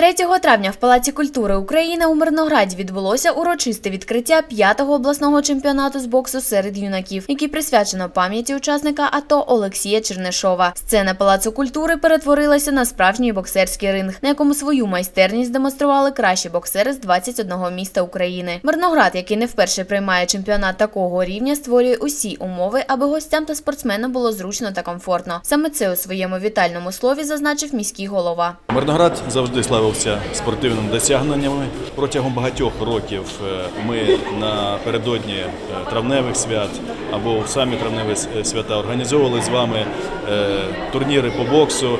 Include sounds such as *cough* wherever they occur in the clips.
3 травня в Палаці культури України у Мирнограді відбулося урочисте відкриття п'ятого обласного чемпіонату з боксу серед юнаків, який присвячено пам'яті учасника АТО Олексія Чернишова. Сцена Палацу культури перетворилася на справжній боксерський ринг, на якому свою майстерність демонстрували кращі боксери з 21 міста України. Мирноград, який не вперше приймає чемпіонат такого рівня, створює усі умови, аби гостям та спортсменам було зручно та комфортно. Саме це у своєму вітальному слові зазначив міський голова. Мирноград завжди славився спортивними досягненнями. Протягом багатьох років е, ми напередодні е, травневих свят або самі травневі свята організовували з вами е, турніри по боксу.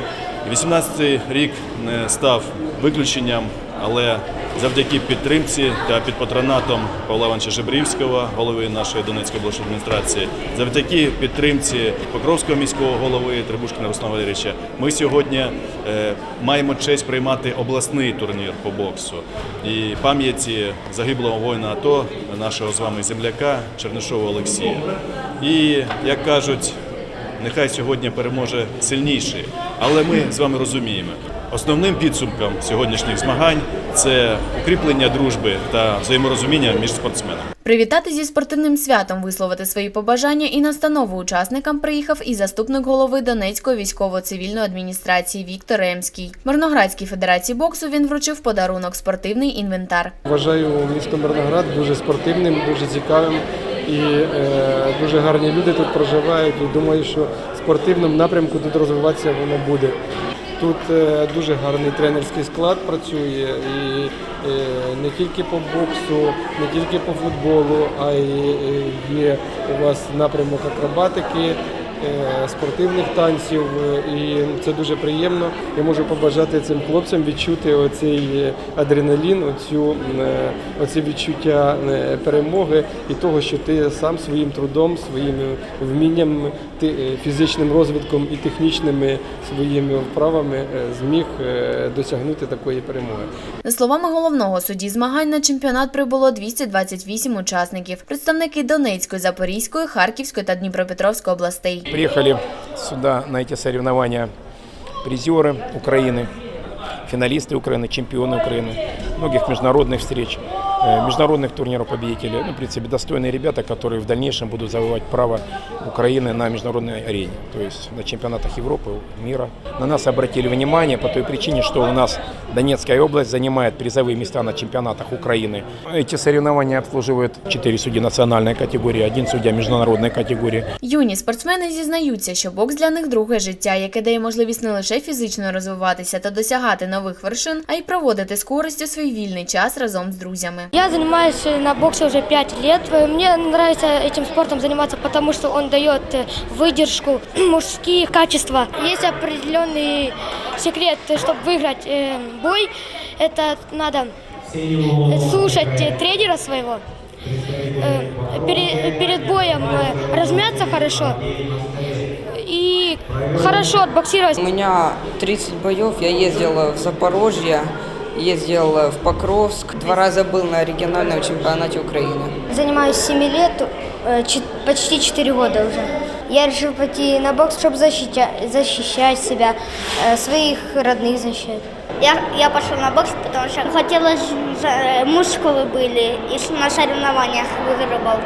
18-й рік не став виключенням, але завдяки підтримці та під патронатом Павла Івановича Жебрівського, голови нашої Донецької обласної адміністрації, завдяки підтримці Покровського міського голови Трибушкіна Руслана Валерійовича, ми сьогодні е, маємо честь приймати обласний турнір по боксу і пам'яті загиблого воїна АТО, нашого з вами земляка Чернишова Олексія. І як кажуть, нехай сьогодні переможе сильніший. Але ми з вами розуміємо, основним підсумком сьогоднішніх змагань це укріплення дружби та взаєморозуміння між спортсменами. Привітати зі спортивним святом, висловити свої побажання і настанову учасникам приїхав і заступник голови Донецької військово-цивільної адміністрації Віктор Ремський. Мирноградській федерації боксу він вручив подарунок спортивний інвентар. Вважаю місто Мирноград дуже спортивним, дуже цікавим і е, дуже гарні люди тут проживають. І думаю, що в спортивному напрямку тут розвиватися воно буде. Тут е, дуже гарний тренерський склад працює і е, не тільки по боксу, не тільки по футболу, а й є у вас напрямок акробатики. Е, Спортивних танців, е, і це дуже приємно. Я можу побажати цим хлопцям відчути оцей е, адреналін, оцю, оці відчуття перемоги і того, що ти сам своїм трудом, своїм вмінням, фізичним розвитком і технічними своїми вправами е, зміг е, досягнути такої перемоги. За словами головного судді змагань на чемпіонат прибуло 228 учасників, представники Донецької, Запорізької, Харківської та Дніпропетровської областей. Приехали сюда на эти соревнования призеры Украины, финалисты Украины, чемпионы Украины, многих международных встреч, э, международных турниров победители. Ну, в принципе, достойные ребята, которые в дальнейшем будут завоевать право Украины на международной арене, то есть на чемпионатах Европы, мира. На нас обратили внимание по той причине, что у нас Донецкая область занимает призовые места на чемпионатах Украины. Эти соревнования обслуживают четыре судьи национальной категории, один судья международной категории. Юні спортсмени зізнаються, що бокс для них друге життя, яке дає можливість не лише фізично розвиватися та досягати нових вершин, а й проводити з користю свій вільний час разом з друзями. Я занимаюсь э, на боксе уже 5 лет. Э, Мне нравится этим спортом заниматься, потому что он дает э, выдержку, *clears throat* мужские качества. Есть определенный секрет, чтобы выиграть бой. Это надо слушать тренера своего, э, пере- перед боем размяться хорошо и хорошо отбоксировать. У меня 30 боев. Я ездил в Запорожье, ездил в Покровск. Два раза был на региональном чемпионате Украины. Занимаюсь 7 лет, э, чет- почти 4 года уже. Я решил пойти на бокс, чтобы защищать, защищать себя, э, своих родных защищать. Я, я пошел на бокс, потому что хотелось, э, мускулы были, и на соревнованиях выигрывал.